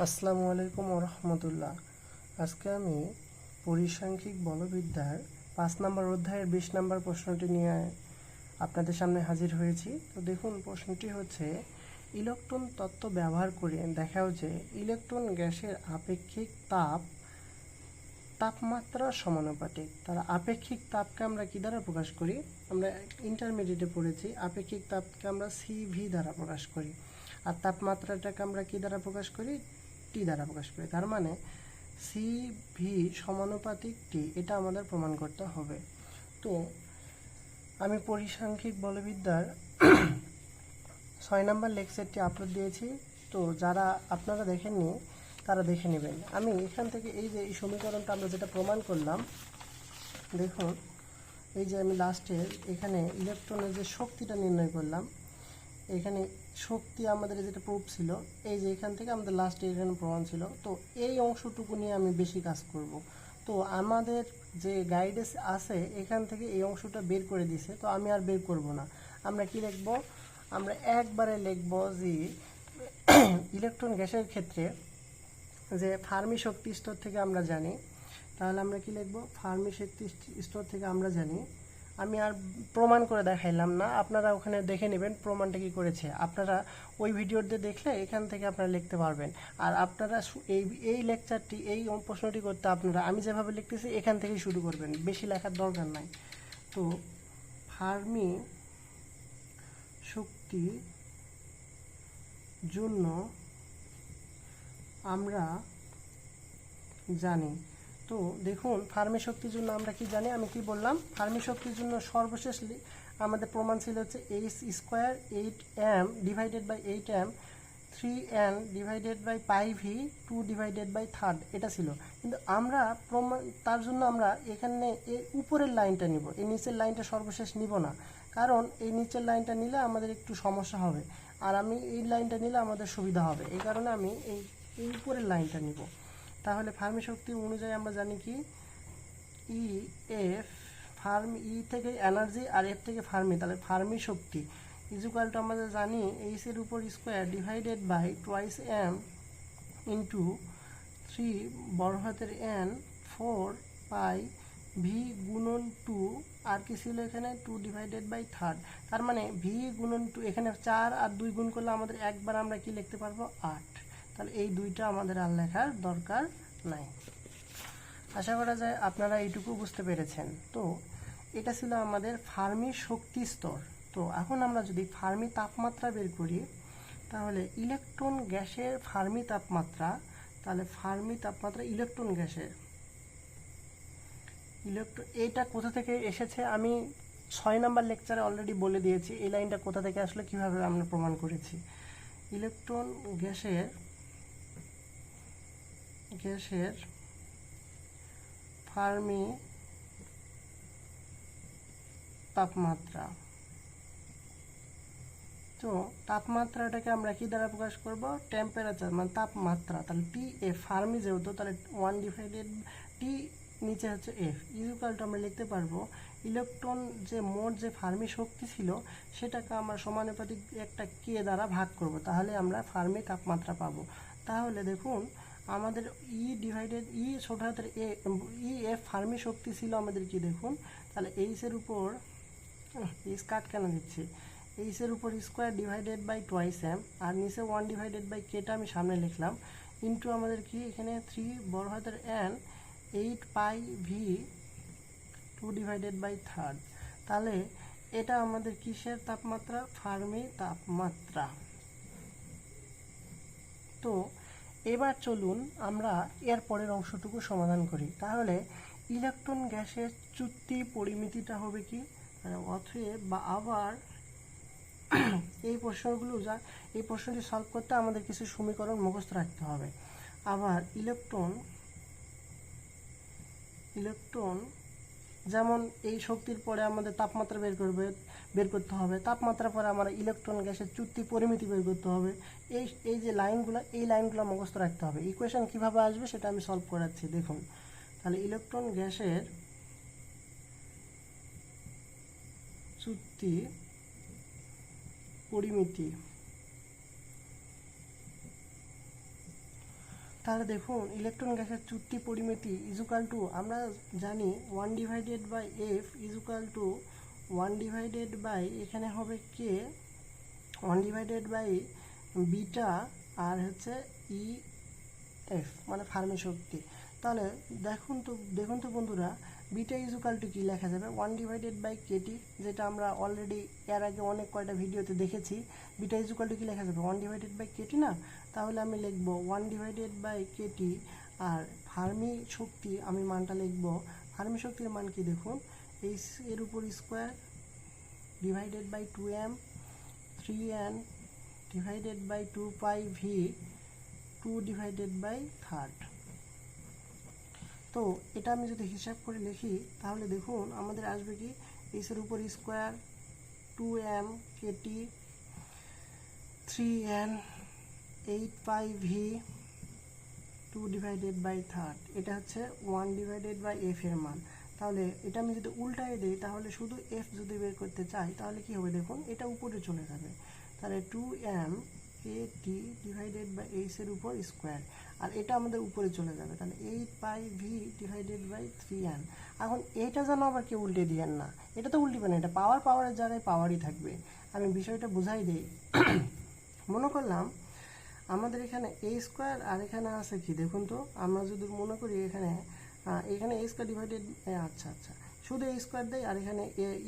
আসসালামু আলাইকুম রহমতুল্লাহ আজকে আমি পরিসাংখ্যিক বলবিদ্যার পাঁচ নম্বর অধ্যায়ের বিশ নম্বর প্রশ্নটি নিয়ে আপনাদের সামনে হাজির হয়েছি। তো দেখুন, প্রশ্নটি হচ্ছে, ইলেকট্রন তত্ত্ব ব্যবহার করে দেখাও যে ইলেকট্রন গ্যাসের আপেক্ষিক তাপ তাপমাত্রা সমানুপাতিক। তাহলে আপেক্ষিক তাপকে আমরা কি দ্বারা প্রকাশ করি? আমরা ইন্টারমিডিয়েটে পড়েছি, আপেক্ষিক তাপকে আমরা সিভি দ্বারা প্রকাশ করি। আর তাপমাত্রাটাকে আমরা কি দ্বারা প্রকাশ করি? টি দ্বারা প্রকাশ করি। তার মানে সি ভি সমানুপাতিক টি, এটা আমাদের প্রমাণ করতে হবে। তো আমি পরিসাংখ্যিক বলবিদ্যার ছয় নম্বর লেকচারটি আপলোড দিয়েছি। তো যারা আপনারা দেখেননি, তারা দেখে নেবেন। আমি এখান থেকে এই যে এই সমীকরণটা আমরা যেটা প্রমাণ করলাম, দেখুন, এই যে আমি লাস্টে এখানে ইলেকট্রনের যে শক্তিটা নির্ণয় করলাম এখানে শক্তি আমাদের যেটা প্রুফ ছিল, এই যে এখান থেকে আমাদের লাস্টে এখানে প্রমাণ ছিল। তো এই অংশটুকু নিয়ে আমি বেশি কাজ করব। তো আমাদের যে গাইডেন্স আছে, এখান থেকে এই অংশটা বের করে দিছে, তো আমি আর বের করব না। আমরা কি লিখব? আমরা একবারে লিখব যে ইলেকট্রন গ্যাসের ক্ষেত্রে যে ফার্মি শক্তি স্তর থেকে আমরা জানি, তাহলে আমরা কি লিখব? ফার্মি শক্তি স্তর থেকে আমরা জানি আমি আর প্রমাণ করে দেখাইলাম না। আপনারা ওখানে দেখে নেবেন প্রমাণটা কি করেছে। আপনারা ওই ভিডিওতে দেখলে এখান থেকে আপনারা লিখতে পারবেন। আর আপনারা এই এই লেকচারটি এই প্রশ্নটি করতে আপনারা, আমি যেভাবে লিখতেছি এখান থেকেই শুরু করবেন। বেশি লেখার দরকার নাই। তো, ফার্মি শক্তি জন্য আমরা জানি তো দেখুন, ফার্মি শক্তির জন্য আমরা কি জানি? আমি কি বললাম? ফার্মি শক্তির জন্য সর্বশেষ আমাদের প্রমাণ ছিল হচ্ছে H square eight M divided by eight M three N divided by pi V two divided by third এটা ছিল। কিন্তু আমরা প্রমাণ তার জন্য আমরা এখানে এই উপরের লাইনটা নিব। এই নিচের লাইনটা সর্বশেষ নিব না। কারণ এই নিচের লাইনটা নিলে আমাদের একটু সমস্যা হবে। আর আমি এই লাইনটা নিলে আমাদের সুবিধা হবে। এই কারণে আমি এই উপরের লাইনটা নিব। তাহলে ফার্মি শক্তি অনুযায়ী আমরা জানি কি? ই এফ ফার্ম ই থেকে এনার্জি আর এফ থেকে ফার্মি, তাহলে ফার্মি শক্তি। ইজুকাল টু আমাদের জানি এইচ এর উপর square divided by twice M into three বড় হাতের এন ফোর পাই ভি গুণন টু আর কি ছিল এখানে? টু ডিভাইডেড বাই থার্ড তার মানে ভি গুণন টু এখানে চার আর দুই গুণ করলে আমাদের একবার আমরা কি লিখতে পারব? আট। তাহলে এই দুইটা আমাদের আর লেখার দরকার নাই। আশা করা যায় আপনারা এইটুকু বুঝতে পেরেছেন। তো এটা ছিল আমাদের ফার্মি শক্তি স্তর। তো এখন আমরা যদি ফার্মি তাপমাত্রা বের করি, তাহলে ইলেকট্রন গ্যাসের ফার্মি তাপমাত্রা, তাহলে ফার্মি তাপমাত্রা ইলেকট্রন গ্যাসের। ইলেকট্রন এইটা কোথা থেকে এসেছে আমি ছয় নাম্বার লেকচারে অলরেডি বলে দিয়েছি, এই লাইনটা কোথা থেকে আসলে, কীভাবে আমরা প্রমাণ করেছি? ইলেকট্রন গ্যাসের গ্যাসের ফার্মি তাপমাত্রা। তো তাপমাত্রাটাকে আমরা কি দ্বারা প্রকাশ করব? টেম্পারেচার মানে তাপমাত্রা। তাহলে টি এফ ফার্মি যেহেতু, তাহলে ওয়ান ডিভাইডেড টি নিচে হচ্ছে এফ ইজুকাল টু আমরা লিখতে পারব ইলেকট্রন যে মোট যে ফার্মি শক্তি ছিল, সেটাকে আমরা সমানুপাতিক একটা কে দ্বারা ভাগ করব। তাহলে আমরা ফার্মি তাপমাত্রা পাবো। তাহলে দেখুন আমাদের ই ডিভাইডেড ই ছোট হাতের এ ই এফ ফার্মি শক্তি ছিল আমাদের কি দেখুন? তাহলে এইচের উপর এইচ কাট কেন দিচ্ছি? এইসের উপর square divided by twice M আর নিচে ওয়ান ডিভাইডেড বাই কেটা আমি সামনে লিখলাম। ইন্টু আমাদের কি এখানে থ্রি বড় হাতের N eight pi V two divided by third তাহলে এটা আমাদের কিসের তাপমাত্রা? ফার্মি তাপমাত্রা। তো এবার চলুন আমরা এর পরের অংশটুকু সমাধান করি। তাহলে ইলেকট্রন গ্যাসের চুক্তি পরিমিতিটা হবে কি? মানে অথব বা আবার এই প্রশ্নগুলো যা, এই প্রশ্নটি সলভ করতে আমাদের কিছু সমীকরণ মুখস্থ রাখতে হবে। আবার ইলেকট্রন ইলেকট্রন যেমন এই শক্তির পরে আমাদের তাপমাত্রা বের করবে, বের করতে হবে। তাপমাত্রা পরে আমরা ইলেকট্রন গ্যাসের চুক্তি পরিমিতি বের করতে হবে। এই এই যে লাইনগুলো, এই লাইনগুলো মুখস্থ রাখতে হবে। ইকুয়েশন কীভাবে আসবে সেটা আমি সলভ করাচ্ছি দেখুন। তাহলে ইলেকট্রন গ্যাসের চুক্তি পরিমিতি তাহলে দেখুন ইলেকট্রন গ্যাসের চুক্তি পরিমিতি ইজুকাল টু আমরা জানি one divided by F is equal to one divided by এখানে হবে কে ওয়ান ডিভাইডেড বাই বিটা আর হচ্ছে ই এফ মানে ফার্মি শক্তি। তাহলে দেখুন তো দেখুন তো বন্ধুরা বিটা ইজুকাল টু কী লেখা যাবে? ওয়ান ডিভাইডেড বাই কেটি যেটা আমরা অলরেডি এর আগে অনেক কয়টা ভিডিওতে দেখেছি বিটা ইজুকাল টু কী লেখা যাবে? ওয়ান ডিভাইডেড বাই কেটি না? তাহলে আমি লিখব ওয়ান ডিভাইডেড বাই কেটি আর ফার্মি শক্তি আমি মানটা লিখব। ফার্মি শক্তির মান কি দেখুন? এই এর উপর square divided by two M three N divided by two pi V two divided by third তো এটা আমি যদি হিসাব করে লিখি, তাহলে দেখুন আমাদের আসবে কি? এসের উপর square two M KT three N eight pi V two divided by third. এটা হচ্ছে ওয়ান ডিভাইডেড বাই এফ এর মান। তাহলে এটা আমি যদি উল্টায় দিই, তাহলে শুধু এফ যদি বের করতে চাই, তাহলে কি হবে দেখুন, এটা উপরে চলে যাবে। তাহলে two M A T divided by এইচের উপর স্কোয়ার। আর এটা আমাদের উপরে চলে যাবে। তাহলে eight pi V divided by three N এখন এটা যেন আবার কেউ উল্টে দিয়েন না, এটা তো উল্টিবে না, এটা পাওয়ার পাওয়ারের জায়গায় পাওয়ারই থাকবে। আমি বিষয়টা বুঝাই দিই। মনে করলাম আমাদের এখানে এ স্কোয়ার আর এখানে আছে কি? দেখুন তো, আমরা যদি মনে করি এখানে এখানে এ স্কোয়ার ডিভাইডেড আচ্ছা আচ্ছা। শুধু এ স্কোয়ার দেয় আর এখানে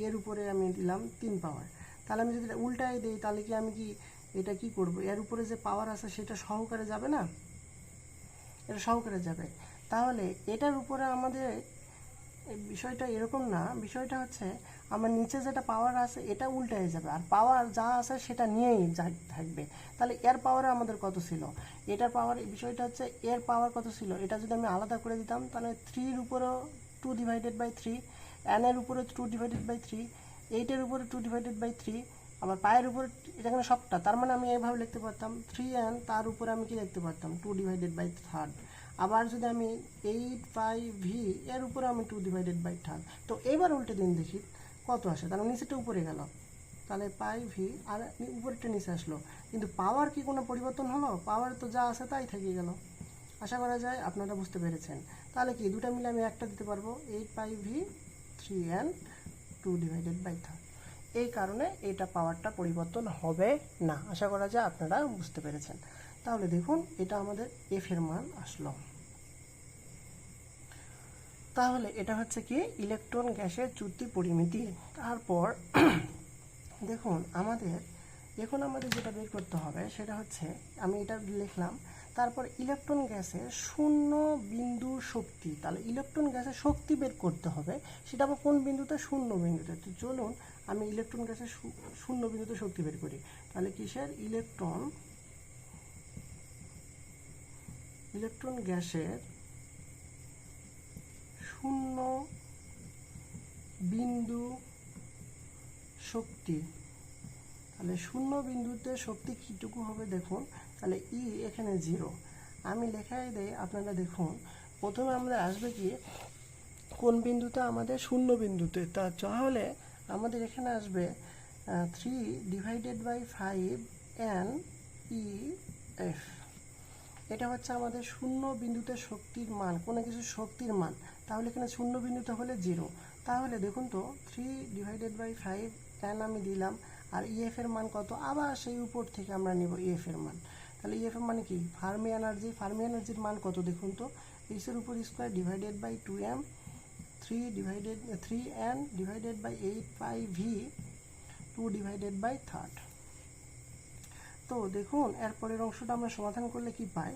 এর উপরে আমি দিলাম তিন পাওয়ার তাহলে আমি যদি উল্টায় দিই, তাহলে কি আমি কি, এটা কি করব? এর উপরে যে পাওয়ার আছে সেটা সহকারে যাবে না? এটা সহকারে যাবে। তাহলে এটার উপরে আমাদের বিষয়টা এরকম না। বিষয়টা হচ্ছে আমার নিচে যেটা পাওয়ার আছে, এটা উল্টে হয়ে যাবে। আর পাওয়ার যা আছে সেটা নিয়েই থাকবে। তাহলে এর পাওয়ারে আমাদের কত ছিল? এটার পাওয়ার বিষয়টা হচ্ছে এর পাওয়ার কত ছিল? এটা যদি আমি আলাদা করে দিতাম, তাহলে থ্রির উপরেও টু ডিভাইডেড বাই থ্রি এনের উপরে টু ডিভাইডেড বাই থ্রি এইটের উপরে টু ডিভাইডেড বাই থ্রি আবার পায়ের উপরে এখানে সবটা, তার মানে আমি এইভাবে লিখতে পারতাম থ্রি এন তার উপরে আমি কি লিখতে পারতাম? টু ডিভাইডেড বাই থার্ড আবার যদি আমি এইট বাই ভি এর উপরে আমি টু ডিভাইডেড বাই থার্ড তো এবার উল্টে দিন দেখি কত আসে? তাহলে নিচেটা উপরে গেল। তাহলে পাই ভি আর উপরেরটা নিচে আসলো। কিন্তু পাওয়ার কি কোনো পরিবর্তন হলো? পাওয়ার তো যা আছে তাই থেকে গেল। আশা করা যায় আপনারা বুঝতে পেরেছেন। তাহলে কি দুটা মিলে আমি একটা দিতে পারব? Eight pi V three N two divided by third এই কারণে এটা পাওয়ারটা পরিবর্তন হবে না। আশা করা যায় আপনারা বুঝতে পেরেছেন। তাহলে দেখুন, এটা আমাদের এফ এর মান আসলো। তাহলে এটা হচ্ছে কি ইলেকট্রন গ্যাসের চুক্তি পরিমিতি। তারপর, দেখুন, আমাদের, এখন আমাদের যেটা বের করতে হবে সেটা হচ্ছে, আমি এটা লিখলাম, তারপর ইলেকট্রন গ্যাসের শূন্য বিন্দু শক্তি, তাহলে ইলেকট্রন গ্যাসের শক্তি বের করতে হবে, সেটা আবার কোন বিন্দুতে? শূন্য বিন্দুতে। তো চলুন, আমি ইলেকট্রন গ্যাসের শূন্য বিন্দুতে শক্তি বের করি। তাহলে কিসের? ইলেকট্রন ইলেকট্রন গ্যাসের শূন্য বিন্দু শক্তি। তাহলে শূন্য বিন্দুতে শক্তি কীটুকু হবে দেখুন, তাহলে ই এখানে জিরো আমি লেখাই দেই, আপনারা দেখুন, প্রথমে আমাদের আসবে কি, কোন বিন্দুতে? আমাদের শূন্য বিন্দুতে। তা তাহলে আমাদের এখানে আসবে three divided by five N E F এটা হচ্ছে আমাদের শূন্য বিন্দুতে শক্তির মান, কোনো কিছু শক্তির মান। তাহলে এখানে শূন্য বিন্দুতে হলে জিরো। তাহলে দেখুন তো three divided by five N আমি দিলাম, আর ইএফ এর মান কত? আবার সেই উপর থেকে আমরা নেব ইএফ এর মান। তাহলে ইএফ এর মানে কি? ফার্মি এনার্জি ফার্মি এনার্জির মান কত দেখুন তো? এইসের উপর square divided by two M three divided three N divided by eight by V two divided by third তো দেখুন, এরপরের অংশটা আমরা সমাধান করলে কি পাই?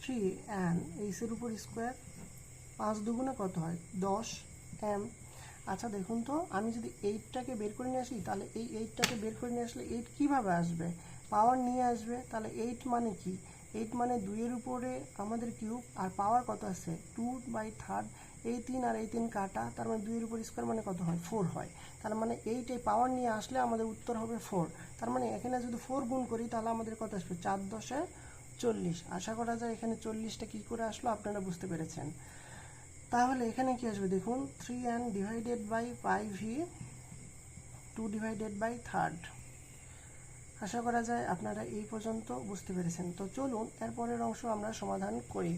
থ্রি এন এইসের উপর স্কোয়ার পাঁচ দুগুণে কত হয়? দশ এম। আচ্ছা দেখুন তো, আমি যদি এইটটাকে বের করে নিয়ে আসি, তাহলে এই এইটটাকে বের করে নিয়ে আসলে এইট কীভাবে আসবে? পাওয়ার নিয়ে আসবে, তাহলে এইট মানে কি? এইট মানে দুইয়ের উপরে আমাদের কিউব আর পাওয়ার কত আছে? টু বাই থার্ড এই তিন আর এই তিন কাটা, তার মানে দুইয়ের উপর স্কোয়ার মানে কত হয়? ফোর হয়। তার মানে এইট এই পাওয়ার নিয়ে আসলে আমাদের উত্তর হবে ফোর তার মানে এখানে যদি ফোর গুণ করি, তাহলে আমাদের কত আসবে? চার দশে চল্লিশ। আশা করা যায় এখানে চল্লিশটা কী করে আসলো? আপনারা বুঝতে পেরেছেন। তাহলে এখানে কি আসবে দেখুন three N divided by pi V two divided by third আশা করা যায় আপনারা এই পর্যন্ত বুঝতে পেরেছেন। তো চলুন, এরপরের অংশ আমরা সমাধান করি।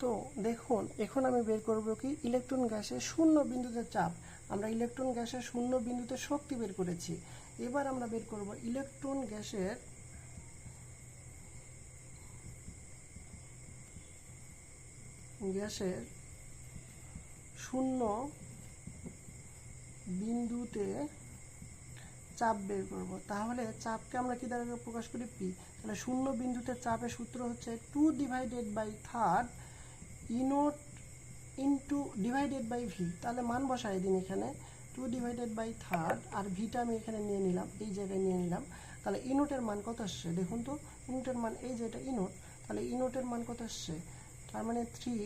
তো দেখুন, এখন আমি বের করব কি ইলেকট্রন গ্যাসের শূন্য বিন্দুতে চাপ। আমরা ইলেকট্রন গ্যাসের শূন্য বিন্দুতে শক্তি বের করেছি। এবার আমরা বের করব ইলেকট্রন গ্যাসের গ্যাসের শূন্য বিন্দুতে চাপ বের করব। তাহলে চাপকে আমরা কি দ্বারা প্রকাশ করি? পি তাহলে শূন্য বিন্দুতে চাপের সূত্র হচ্ছে two divided by third E naught into divided by V তাহলে মান বসাই দিন এখানে। টু ডিভাইডেড বাই থার্ড আর ভিটা আমি এখানে নিয়ে নিলাম, এই জায়গায় নিয়ে নিলাম। তাহলে ইনোটের মান কত আসছে? দেখুন তো ইনোটের মান এই যে এটা ইনোট তাহলে ইনোটের মান কত আসছে? তার মানে থ্রি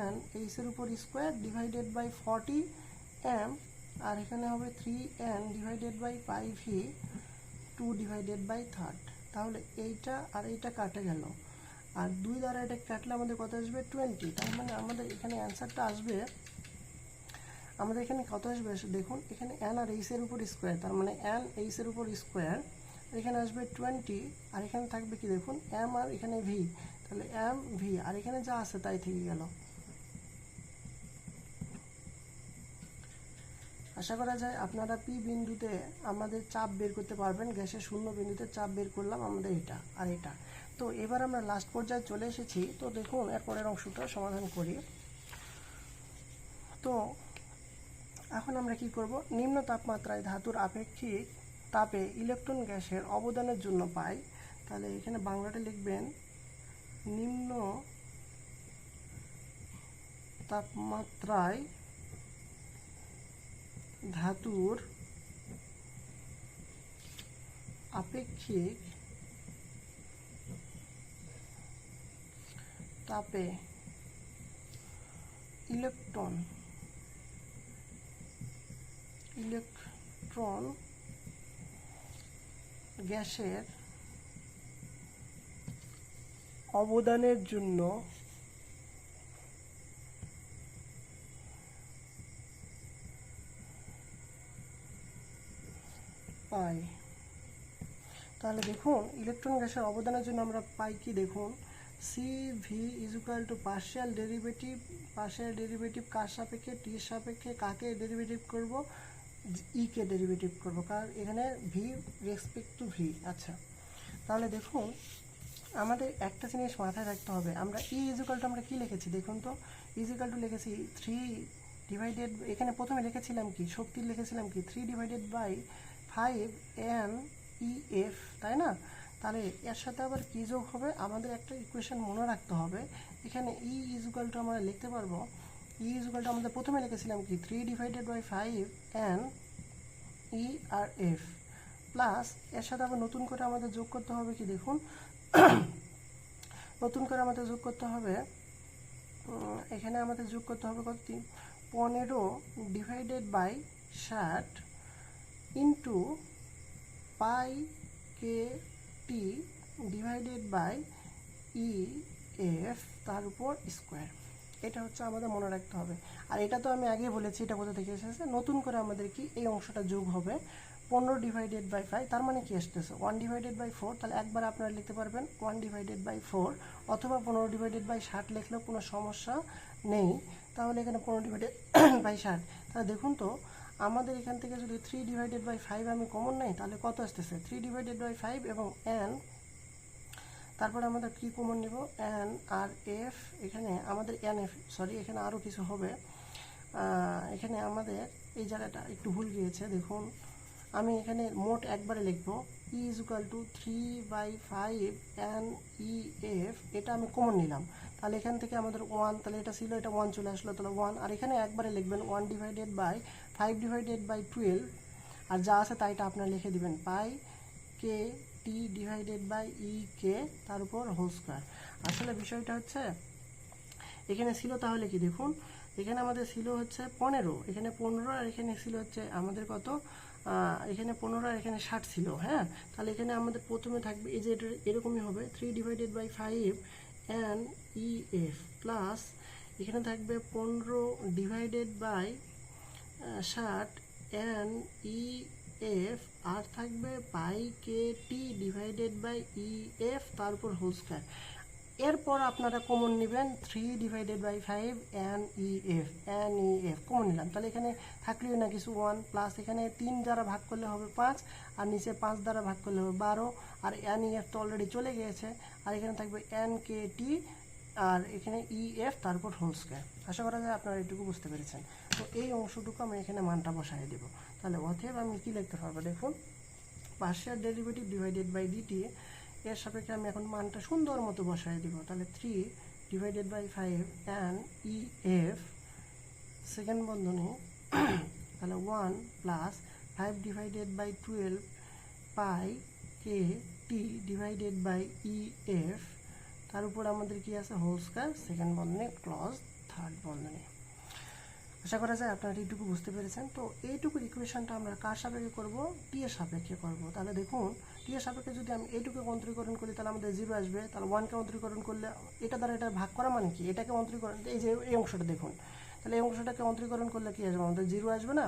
এন এইসের উপর square divided by forty M আর এখানে হবে three N divided by pi V two divided by third তাহলে এইটা আর এইটা কাটে গেল। আর দুই দ্বারা এটা কাটলে আমাদের কত আসবে? টোয়েন্টি তার মানে আমাদের এখানে অ্যান্সারটা আসবে, আমাদের এখানে কত আসবে? দেখুন, এখানে এন আর এইসের উপর স্কোয়ার তার মানে এন এইসের উপর স্কোয়ার এখানে আসবে টোয়েন্টি আর এখানে থাকবে কি দেখুন এম আর এখানে ভি তাহলে এম ভি, আর এখানে যা আছে তাই থেকে গেল। আশা করা যায় আপনারা পি বিন্দুতে আমাদের চাপ বের করতে পারবেন, গ্যাসের শূন্য বিন্দুতে চাপ বের করলাম আমাদের এটা আর এটা। তো এবার আমরা লাস্ট পর্যায়ে চলে এসেছি, তো দেখুন এরপরের অংশটা সমাধান করি। তো এখন আমরা কি করব? নিম্ন তাপমাত্রায় ধাতুর আপেক্ষিক তাপে ইলেকট্রন গ্যাসের অবদানের জন্য পাই। তাহলে এখানে বাংলাটা লিখবেন নিম্ন তাপমাত্রায় ধাতুর আপেক্ষিক তাপে ইলেকট্রন ইলেকট্রন গ্যাসের অবদানের জন্য পাই। তাহলে দেখুন ইলেকট্রন গ্যাসের অবদানের জন্য আমরা পাই কি দেখুন? C V is equal to partial derivative partial derivative কার সাপেক্ষে? টি সাপেক্ষে। কাকে ডেরিভেটিভ করব? ই কে ডেরিভেটিভ করব। কারণ এখানে ভি রেসপেক্ট টু ভি আচ্ছা তাহলে দেখুন আমাদের একটা জিনিস মাথায় রাখতে হবে। আমরা ই ইজিক্যাল টু আমরা কী লিখেছি দেখুন তো? ইজিক্যাল টু লিখেছি থ্রি ডিভাইডেড এখানে প্রথমে লিখেছিলাম কি? শক্তির লিখেছিলাম কি? Three divided by five N E F তাই না? তাহলে এর সাথে আবার কী যোগ হবে? আমাদের একটা ইকুয়েশন মনে রাখতে হবে। এখানে ই ইজুকালটু আমরা লিখতে পারব। ই ইজুকাল টু আমাদের প্রথমে লিখেছিলাম কি? Three divided by five N E আর এফ প্লাস এর সাথে আবার নতুন করে আমাদের যোগ করতে হবে কি? দেখুন নতুন করে আমাদের যোগ করতে হবে। এখানে আমাদের যোগ করতে হবে কত? পনেরো ডিভাইডেড বাই ষাট into pi K T divided by E F তার উপর স্কোয়ার এটা হচ্ছে আমাদের মনে রাখতে হবে। আর এটা তো আমি আগে বলেছি, এটা কোথা থেকে এসেছে? নতুন করে আমাদের কি এই অংশটা যোগ হবে। পনেরো ডিভাইডেড বাই ফাইভ তার মানে কি আসতেছে? ওয়ান ডিভাইডেড বাই ফোর তাহলে একবার আপনারা লিখতে পারবেন ওয়ান ডিভাইডেড বাই ফোর অথবা পনেরো ডিভাইডেড বাই ষাট লিখলেও কোনো সমস্যা নেই। তাহলে এখানে পনেরো ডিভাইডেড বাই ষাট। তাহলে দেখুন তো, আমাদের এখান থেকে যদি থ্রি ডিভাইডেড বাই ফাইভ আমি কমন নেই, তাহলে কত আসতেছে? থ্রি ডিভাইডেড বাই ফাইভ এবং এন তারপরে আমাদের কি কমন নেব? এন আর এফ এখানে আমাদের এন এফ সরি এখানে আরও কিছু হবে। এখানে আমাদের এই জায়গাটা একটু ভুল গিয়েছে, দেখুন। আমি এখানে মোট একবারে লিখব E is equal to three by five N E F এটা আমি কমন নিলাম। তাহলে এখান থেকে আমাদের ওয়ান তাহলে এটা ছিল, এটা ওয়ান চলে আসলো, তাহলে ওয়ান আর এখানে একবারে লিখবেন one divided by five divided by twelve আর যা আছে তাইটা আপনারা লিখে দিবেন পাই কে টি ডিভাইডেড বাই ই কে তার উপর হোল স্কোয়ার আসলে বিষয়টা হচ্ছে, এখানে ছিল তাহলে কি দেখুন, এখানে আমাদের ছিল হচ্ছে পনেরো, এখানে পনেরো আর এখানে ছিল হচ্ছে আমাদের কত? এখানে পনেরো আর এখানে ষাট ছিল হ্যাঁ? তাহলে এখানে আমাদের প্রথমে থাকবে, এই যে এরকমই হবে three divided by five N E F plus এখানে থাকবে পনেরো ডিভাইডেড বাই ষাট এন ই এফ আর থাকবে pi K T divided by E F তারপর হোল স্কোয়ার এরপর আপনারা কমন নেবেন three divided by five N E F N E F common নিলাম। তাহলে এখানে থাকলেও না কিছু ওয়ান প্লাস এখানে তিন দ্বারা ভাগ করলে হবে পাঁচ, আর নিচে পাঁচ দ্বারা ভাগ করলে হবে বারো, আর এন ই এফ তো অলরেডি চলে গিয়েছে। আর এখানে থাকবে এন কে টি আর এখানে ই এফ তারপর হোল স্কোয়ার আশা করা যায় আপনারা এটুকু বুঝতে পেরেছেন। তো এই অংশটুকু আমি এখানে মানটা বসাই দেবো। তাহলে অথেব আমি কী লিখতে পারব? দেখুন partial derivative divided by DT এর সাপেক্ষে আমি এখন মানটা সুন্দর মতো বসাই দিব। তাহলে three divided by five and E F second বন্ধনী, তাহলে one plus five divided by twelve pi K T divided by E F তার উপর আমাদের কি আছে? হোল স্কয়ার সেকেন্ড বন্ধনী ক্লজ থার্ড বন্ধনী। আশা করা যায় আপনারা এইটুকু বুঝতে পেরেছেন। তো এইটুকু ইকুয়েশনটা আমরা কার সাপেক্ষে করব? টি এর সাপেক্ষে করব। তাহলে দেখুন টি সাপেক্ষে যদি আমি এইটুকু অন্তরীকরণ করি, তাহলে আমাদের জিরো আসবে। তাহলে ওয়ানকে অন্তরীকরণ করলে এটা দ্বারা এটা ভাগ করা মানে কি? এটাকে অন্তরীকরণ, এই যে এই অংশটা দেখুন। তাহলে এই অংশটাকে অন্তরীকরণ করলে কি আসবে? আমাদের জিরো আসবে না?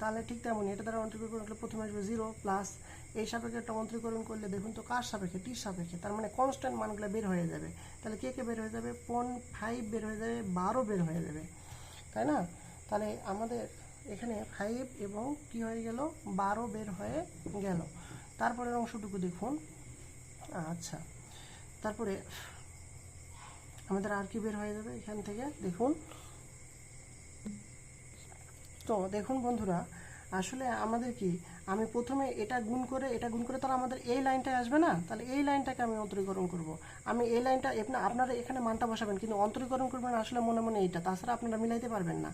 তাহলে ঠিক তেমনই এটা দ্বারা অন্তরীকরণ করলে প্রথমে আসবে জিরো প্লাস এই সাপেক্ষে একটা অন্তরীকরণ করলে দেখুন তো কার সাপেক্ষে? টির সাপেক্ষে। তার মানে কনস্ট্যান্ট মানগুলো বের হয়ে যাবে। তাহলে কে কে বের হয়ে যাবে? পন ফাইভ বের হয়ে যাবে, বারো বের হয়ে যাবে। তাই না? তাহলে আমাদের এখানে ফাইভ এবং কি হয়ে গেল? বারো বের হয়ে গেল। তারপরের অংশটুকু দেখুন। আচ্ছা তারপরে আমাদের আর কি বের হয়ে যাবে এখান থেকে? দেখুন। তো দেখুন বন্ধুরা, আসলে আমাদের কি, আমি প্রথমে এটা গুণ করে, এটা গুণ করে তাহলে আমাদের এই লাইনটায় আসবে না? তাহলে এই লাইনটাকে আমি অন্তরীকরণ করব। আমি এই লাইনটা আপনারা এখানে মানটা বসাবেন, কিন্তু অন্তরীকরণ করবেন আসলে মনে মনে এইটা, তাছাড়া আপনারা মিলাইতে পারবেন না।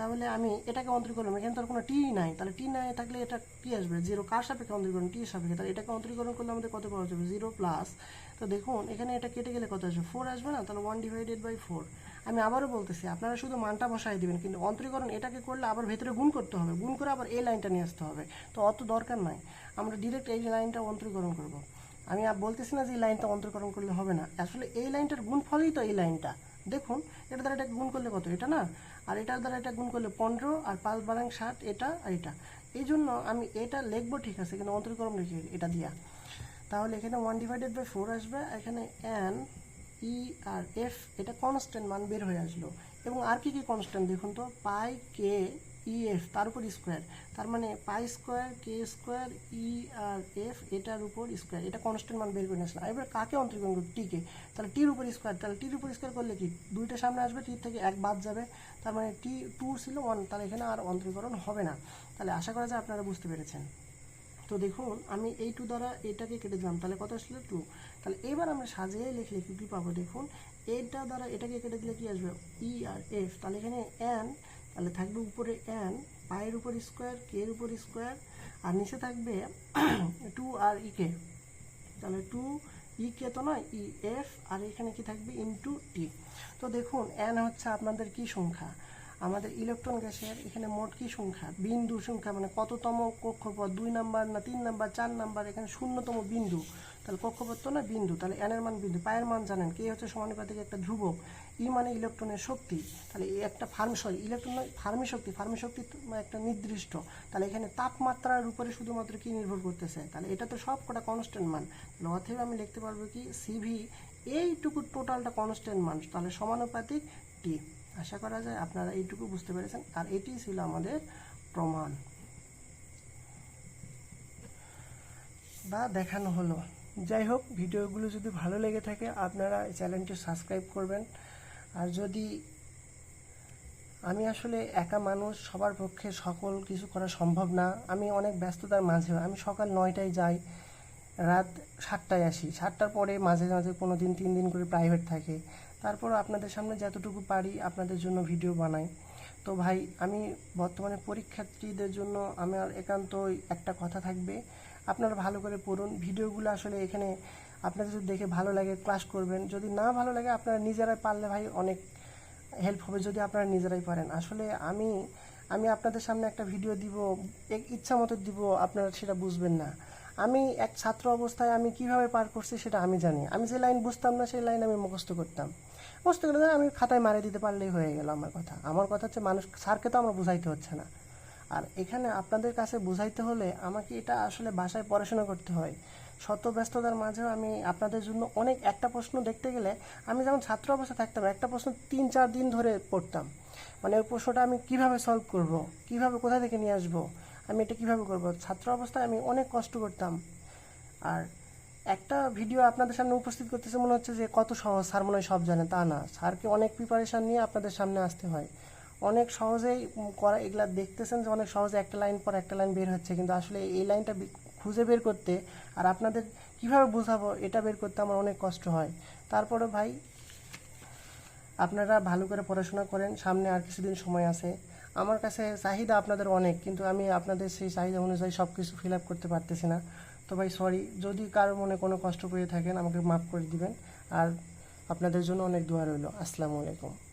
তাহলে আমি এটাকে অন্তরীকরণ এখানে তো আর কোনো টি নাই। তাহলে টি নাই থাকলে এটা টি আসবে? জিরো কার সাপেক্ষে অন্তরীকরণ টি সাপেক্ষে। তাহলে এটাকে অন্তরীকরণ করলে আমাদের কত পাওয়া যাবে? জিরো প্লাস তো দেখুন, এখানে এটা কেটে গেলে কত আসবে? ফোর আসবে না? তাহলে ওয়ান ডিভাইডেড বাই ফোর আমি আবারও বলতেছি, আপনারা শুধু মানটা বসাই দিবেন, কিন্তু অন্তরীকরণ এটাকে করলে আবার ভেতরে গুণ করতে হবে। গুণ করে আবার এই লাইনটা নিয়ে আসতে হবে। তো অত দরকার নাই। আমরা ডিরেক্ট এই লাইনটা অন্তরীকরণ করব। আমি বলতেছি না যে এই লাইনটা অন্তরীকরণ করলে হবে না। আসলে এই লাইনটার গুণ ফলেই তো এই লাইনটা দেখুন, এটা দ্বারা এটাকে গুণ করলে কত? এটা না? আর এটার দ্বারা এটা গুণ করলে পনেরো, আর পাঁচ বারাং ষাট, এটা আর এটা। এই জন্য আমি এটা লিখব ঠিক আছে, কিন্তু অন্তরীকরণ লিখে এটা দিয়া। তাহলে এখানে ওয়ান ডিভাইডেড বাই ফোর আসবে এখানে এন ই আর এফ এটা কনস্ট্যান্ট মান বের হয়ে আসলো। এবং আর কি কি কনস্ট্যান্ট দেখুন তো? পাই কে ই এফ তার উপর স্কোয়ার তার মানে pi square K square E R F এটার উপর স্কোয়ার এটা কনস্ট্যান্ট মান বের করে আসলাম এবার কাকে অন্তর্গণ করব টিকে তাহলে টির উপর স্কোয়ার তাহলে টির উপর স্কোয়ার করলে কি? দুইটা সামনে আসবে টির থেকে এক বাদ যাবে। তার মানে টি টু ছিল ওয়ান তাহলে এখানে আর অন্তরীকরণ হবে না। তাহলে আশা করা যায় আপনারা বুঝতে পেরেছেন। তো দেখুন, আমি এই টু দ্বারা এটাকে কেটে দিলাম। তাহলে কত আসলে? টু তাহলে এবার আমরা সাজিয়ে লিখলে কী কি পাবো? দেখুন এইটা দ্বারা এটাকে কেটে দিলে কি আসবে? ই আর এফ তাহলে এখানে এন তাহলে থাকবে উপরে এন পায়ের উপর স্কোয়ার কে এর উপর স্কোয়ার আর নিচে থাকবে টু আর ই কে তাহলে টু ই কে তো নয় ই এফ আর এখানে কি থাকবে ইনটু টি তো দেখুন এন হচ্ছে আপনাদের কি সংখ্যা? আমাদের ইলেকট্রন গ্যাসের এখানে মোট কি সংখ্যা? বিন্দু সংখ্যা মানে কততম কক্ষপথ, দুই নাম্বার না তিন নাম্বার, চার নাম্বার, এখানে শূন্যতম বিন্দু। তাহলে কক্ষপথ তো না, বিন্দু। তাহলে এনের মান বিন্দু। পায়ের মান জানেন কে হচ্ছে সমানুপাতিক একটা ধ্রুবক। ই মানে ইলেকট্রনের শক্তি, তাহলে একটা ফার্মি সরি, ইলেকট্রন ফার্মি শক্তি ফার্মি শক্তি তো একটা নির্দিষ্ট। তাহলে এখানে তাপমাত্রার উপরে শুধুমাত্র কি নির্ভর করতেছে? তাহলে এটা তো সব কটা কনস্ট্যান্ট মান। অথব আমি লিখতে পারব কি সিভি এইটুকু টোটালটা কনস্ট্যান্ট মান, তাহলে সমানুপাতিক টি আশা করা যায় আপনারা এইটুকু বুঝতে পেরেছেন, আর এটি ছিল আমাদের প্রমাণ। বা দেখানো হলো। যাই হোক, ভিডিওগুলো যদি ভালো লেগে থাকে, আপনারা চ্যানেলটি সাবস্ক্রাইব করবেন। আর যদি আমি আসলে একা মানুষ, সবার পক্ষে সকল কিছু করা সম্ভব না, আমি অনেক ব্যস্ততার মাঝে আমি সকাল নয়টায় যাই, রাত সাতটায় আসি। সাতটার পরে মাঝে মাঝে কোনো দিন, তিন দিন করে প্রাইভেট থাকে। তারপর আপনাদের সামনে যতটুকু পারি আপনাদের জন্য ভিডিও বানাই। তো ভাই, আমি বর্তমানে পরীক্ষার্থীদের জন্য আমার একান্তই একটা কথা থাকবে। আপনারা ভালো করে পড়ুন। ভিডিওগুলো আসলে এখানে আপনাদের যদি দেখে ভালো লাগে ক্লাস করবেন। যদি না ভালো লাগে, আপনারা নিজেরাই পারলে ভাই অনেক হেল্প হবে যদি আপনারা নিজেরাই পারেন। আসলে আমি আমি আপনাদের সামনে একটা ভিডিও দিব, এক ইচ্ছা মতো দিব, আপনারা সেটা বুঝবেন না। আমি এক ছাত্র অবস্থায় আমি কীভাবে পার করছি সেটা আমি জানি। আমি যে লাইন বুঝতাম না, সেই লাইন আমি মুখস্থ করতাম। মুখস্থ করে আমি খাতায় মারে দিতে পারলেই হয়ে গেল আমার কথা। আমার কথা হচ্ছে মানুষ, স্যারকে তো আমার বুঝাইতে হচ্ছে না। আর এখানে আপনাদের কাছে বুঝাইতে হলে আমাকে এটা আসলে বাসায় পড়াশোনা করতে হয়। শত ব্যস্ততার মাঝেও আমি আপনাদের জন্য অনেক একটা প্রশ্ন দেখতে গেলে আমি যেমন ছাত্র অবস্থা থাকতাম, একটা প্রশ্ন তিন চার দিন ধরে পড়তাম। মানে ওই প্রশ্নটা আমি কীভাবে সলভ করব? কীভাবে কোথা থেকে নিয়ে আসব? আমি এটা কীভাবে করব? ছাত্র অবস্থায় আমি অনেক কষ্ট করতাম। আর একটা ভিডিও আপনাদের সামনে উপস্থিত করতেছে মনে হচ্ছে যে কত সহজ, স্যার মনে হয় সব জানে। তা না, স্যারকে অনেক প্রিপারেশান নিয়ে আপনাদের সামনে আসতে হয়। অনেক সহজেই করা, এগুলা দেখতেছেন যে অনেক সহজে একটা লাইন পর একটা লাইন বের হচ্ছে। কিন্তু আসলে এই লাইনটা খুঁজে বের করতে আর আপনাদের কীভাবে বোঝাবো এটা বের করতে আমার অনেক কষ্ট হয়। তারপরে ভাই, আপনারা ভালো করে পড়াশোনা করেন, সামনে আর কিছুদিন সময় আছে। আমার কাছে চাহিদা আপনাদের অনেক, কিন্তু আমি আপনাদের সেই চাহিদা অনুযায়ী সব কিছু ফিল আপ করতে পারতেছি না। তো ভাই সরি যদি কারও মনে কোনো কষ্ট পেয়ে থাকেন, আমাকে মাফ করে দিবেন। আর আপনাদের জন্য অনেক দোয়া রইল। আসসালামু আলাইকুম।